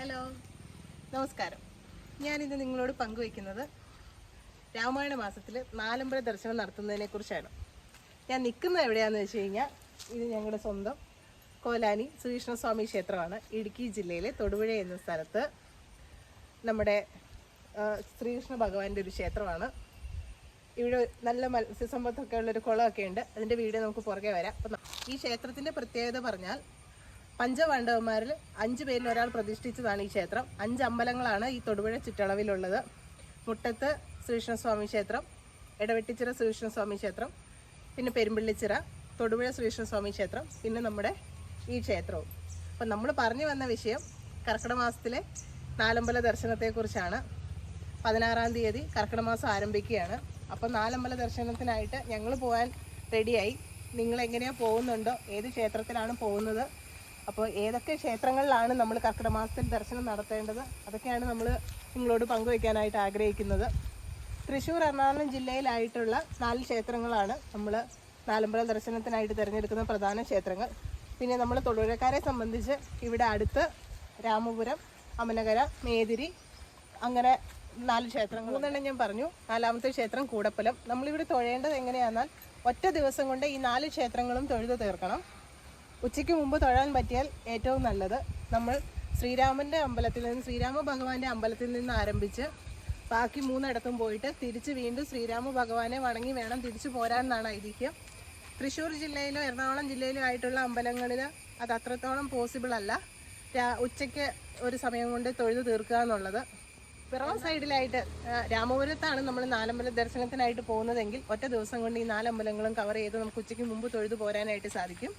Hello. നമസ്കാരം. ഞാനിന്ന് നിങ്ങളോട് പങ്കുവയ്ക്കുന്നത് രാമായണ മാസത്തിൽ നാലമ്പല ദർശനം നടത്തുന്നതിനെ കുറിച്ചാണ്. ഞാൻ നിൽക്കുന്നത് എവിടെയാണെന്ന് വെച്ച് കഴിഞ്ഞാൽ ഇത് ഞങ്ങളുടെ സ്വന്തം കോലാനി ശ്രീകൃഷ്ണസ്വാമി ക്ഷേത്രമാണ്. ഇടുക്കി ജില്ലയിലെ തൊടുപുഴ എന്ന സ്ഥലത്ത് നമ്മുടെ ശ്രീകൃഷ്ണ ഭഗവാന്റെ ഒരു ക്ഷേത്രമാണ്. ഇവിടെ നല്ല മത്സ്യസമ്പത്തൊക്കെ ഉള്ളൊരു കുളമൊക്കെ ഉണ്ട്. അതിന്റെ വീഡിയോ നമുക്ക് പുറകെ വരാം. അപ്പം ഈ ക്ഷേത്രത്തിന്റെ പ്രത്യേകത പറഞ്ഞാൽ പഞ്ചപാണ്ഡവന്മാരിൽ അഞ്ച് പേരിൽ ഒരാൾ പ്രതിഷ്ഠിച്ചതാണ് ഈ ക്ഷേത്രം. അഞ്ച് അമ്പലങ്ങളാണ് ഈ തൊടുപുഴ ചുറ്റളവിലുള്ളത്. മുട്ടത്ത് ശ്രീകൃഷ്ണസ്വാമി ക്ഷേത്രം ഇടവെട്ടിച്ചിറ ശ്രീകൃഷ്ണസ്വാമി ക്ഷേത്രം പിന്നെ പെരുമ്പിള്ളിച്ചിറ തൊടുപുഴ ശ്രീകൃഷ്ണസ്വാമി ക്ഷേത്രം പിന്നെ നമ്മുടെ ഈ ക്ഷേത്രവും. അപ്പം നമ്മൾ പറഞ്ഞു വന്ന വിഷയം കർക്കിടക മാസത്തിലെ നാലമ്പല ദർശനത്തെക്കുറിച്ചാണ്. പതിനാറാം തീയതി കർക്കിടക മാസം ആരംഭിക്കുകയാണ്. അപ്പം നാലമ്പല ദർശനത്തിനായിട്ട് ഞങ്ങൾ പോകാൻ റെഡിയായി നിങ്ങൾ എങ്ങനെയാണ് പോകുന്നുണ്ടോ? ഏത് ക്ഷേത്രത്തിലാണ് പോകുന്നത്? അപ്പോൾ ഏതൊക്കെ ക്ഷേത്രങ്ങളിലാണ് നമ്മൾ കർക്കിടക മാസത്തിൽ ദർശനം നടത്തേണ്ടത്? അതൊക്കെയാണ് നമ്മൾ നിങ്ങളോട് പങ്കുവയ്ക്കാനായിട്ട് ആഗ്രഹിക്കുന്നത്. തൃശ്ശൂർ എറണാകുളം ജില്ലയിലായിട്ടുള്ള നാല് ക്ഷേത്രങ്ങളാണ് നമ്മൾ നാലമ്പല ദർശനത്തിനായിട്ട് തിരഞ്ഞെടുക്കുന്ന പ്രധാന ക്ഷേത്രങ്ങൾ. പിന്നെ നമ്മൾ തൊഴിലക്കാരെ സംബന്ധിച്ച് ഇവിടെ അടുത്ത് രാമപുരം അമനകര മേതിരി അങ്ങനെ നാല് ക്ഷേത്രങ്ങൾ. മൂന്നെണ്ണം ഞാൻ പറഞ്ഞു. നാലാമത്തെ ക്ഷേത്രം കൂടപ്പലം. നമ്മളിവിടെ തൊഴേണ്ടത് എങ്ങനെയാണെന്നാൽ ഒറ്റ ദിവസം കൊണ്ട് ഈ നാല് ക്ഷേത്രങ്ങളും തൊഴുതു തീർക്കണം. ഉച്ചയ്ക്ക് മുമ്പ് തൊഴാൻ പറ്റിയാൽ ഏറ്റവും നല്ലത് നമ്മൾ ശ്രീരാമന്റെ അമ്പലത്തിൽ നിന്ന് ശ്രീരാമ ഭഗവാന്റെ അമ്പലത്തിൽ നിന്ന് ആരംഭിച്ച് ബാക്കി മൂന്നിടത്തും പോയിട്ട് തിരിച്ച് വീണ്ടും ശ്രീരാമ ഭഗവാനെ വണങ്ങി വേണം തിരിച്ചു പോരാനെന്നാണ് ഐതിഹ്യം. തൃശ്ശൂർ ജില്ലയിലോ എറണാകുളം ജില്ലയിലോ ആയിട്ടുള്ള അമ്പലങ്ങളിൽ അത് അത്രത്തോളം പോസിബിൾ അല്ല. ഉച്ചയ്ക്ക് ഒരു സമയം കൊണ്ട് തൊഴുതു തീർക്കുക എന്നുള്ളത് പിറവ സൈഡിലായിട്ട് രാമപുരത്താണ് നമ്മൾ നാലമ്പല ദർശനത്തിനായിട്ട് പോകുന്നതെങ്കിൽ ഒറ്റ ദിവസം കൊണ്ട് ഈ നാലമ്പലങ്ങളും കവർ ചെയ്ത് നമുക്ക് ഉച്ചയ്ക്ക് മുമ്പ് തൊഴുതു പോരാനായിട്ട് സാധിക്കും.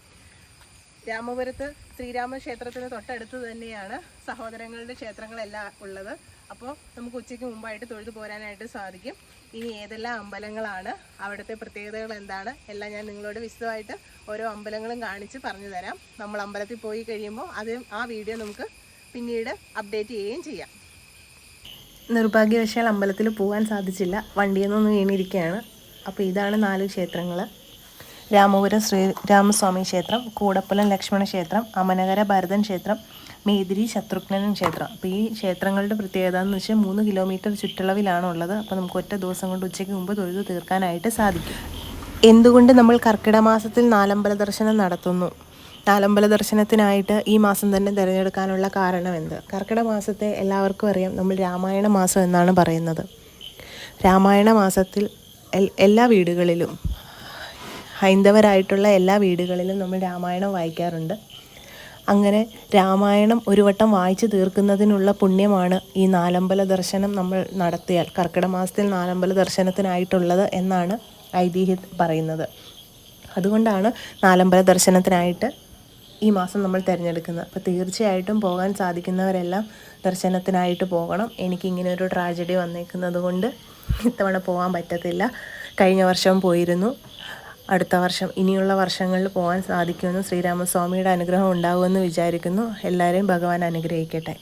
രാമപുരത്ത് ശ്രീരാമ ക്ഷേത്രത്തിന് തൊട്ടടുത്ത് തന്നെയാണ് സഹോദരങ്ങളുടെ ക്ഷേത്രങ്ങളെല്ലാം ഉള്ളത്. അപ്പോൾ നമുക്ക് ഉച്ചയ്ക്ക് മുമ്പായിട്ട് തൊഴുതു പോരാനായിട്ട് സാധിക്കും. ഇനി ഏതെല്ലാം അമ്പലങ്ങളാണ്? അവിടുത്തെ പ്രത്യേകതകൾ എന്താണ്? എല്ലാം ഞാൻ നിങ്ങളോട് വിശദമായിട്ട് ഓരോ അമ്പലങ്ങളും കാണിച്ച് പറഞ്ഞു തരാം. നമ്മൾ അമ്പലത്തിൽ പോയി കഴിയുമ്പോൾ അത് ആ വീഡിയോ നമുക്ക് പിന്നീട് അപ്ഡേറ്റ് ചെയ്യുകയും ചെയ്യാം. നിർഭാഗ്യവശാൽ അമ്പലത്തിൽ പോകാൻ സാധിച്ചില്ല. വണ്ടിയിൽ നിന്ന് വീണിരിക്കുകയാണ്. അപ്പോൾ ഇതാണ് നാല് ക്ഷേത്രങ്ങൾ രാമപുരം ശ്രീരാമസ്വാമി ക്ഷേത്രം കൂടപ്പുലം ലക്ഷ്മണ ക്ഷേത്രം അമനകര ഭരതൻ ക്ഷേത്രം മേതിരി ശത്രുഘ്നൻ ക്ഷേത്രം. അപ്പോൾ ഈ ക്ഷേത്രങ്ങളുടെ പ്രത്യേകത എന്ന് വെച്ചാൽ മൂന്ന് കിലോമീറ്റർ ചുറ്റളവിലാണ് ഉള്ളത് അപ്പോൾ നമുക്ക് ഒറ്റ ദിവസം കൊണ്ട് ഉച്ചയ്ക്ക് മുമ്പ് തൊഴുതു തീർക്കാനായിട്ട് സാധിക്കും. എന്തുകൊണ്ട് നമ്മൾ കർക്കിടക മാസത്തിൽ നാലമ്പല ദർശനം നടത്തുന്നു? നാലമ്പല ദർശനത്തിനായിട്ട് ഈ മാസം തന്നെ തിരഞ്ഞെടുക്കാനുള്ള കാരണം എന്ത്? കർക്കിടക മാസത്തെ എല്ലാവർക്കും അറിയാം. നമ്മൾ രാമായണ മാസം എന്നാണ് പറയുന്നത്. രാമായണ മാസത്തിൽ എല്ലാ വീടുകളിലും ഹൈന്ദവരായിട്ടുള്ള എല്ലാ വീടുകളിലും നമ്മൾ രാമായണം വായിക്കാറുണ്ട്. അങ്ങനെ രാമായണം ഒരു വട്ടം വായിച്ചു തീർക്കുന്നതിനുള്ള പുണ്യമാണ് ഈ നാലമ്പല ദർശനം നമ്മൾ നടത്തിയാൽ കർക്കിടക മാസത്തിൽ നാലമ്പല ദർശനത്തിനായിട്ടുള്ളത് എന്നാണ് ഐതിഹ്യം പറയുന്നത്. അതുകൊണ്ടാണ് നാലമ്പല ദർശനത്തിനായിട്ട് ഈ മാസം നമ്മൾ തിരഞ്ഞെടുക്കുന്നത്. അപ്പോൾ തീർച്ചയായിട്ടും പോകാൻ സാധിക്കുന്നവരെല്ലാം ദർശനത്തിനായിട്ട് പോകണം. എനിക്ക് ഇങ്ങനെ ഒരു ട്രാജഡി വന്നേക്കുന്നത് കൊണ്ട് ഇത്തവണ പോകാൻ പറ്റത്തില്ല. കഴിഞ്ഞ വർഷം പോയിരുന്നു. അടുത്ത വർഷം ഇനിയുള്ള വർഷങ്ങളിൽ പോകാൻ സാധിക്കുമെന്നും ശ്രീരാമസ്വാമിയുടെ അനുഗ്രഹം ഉണ്ടാകുമെന്ന് വിചാരിക്കുന്നു. എല്ലാവരെയും ഭഗവാൻ അനുഗ്രഹിക്കട്ടെ.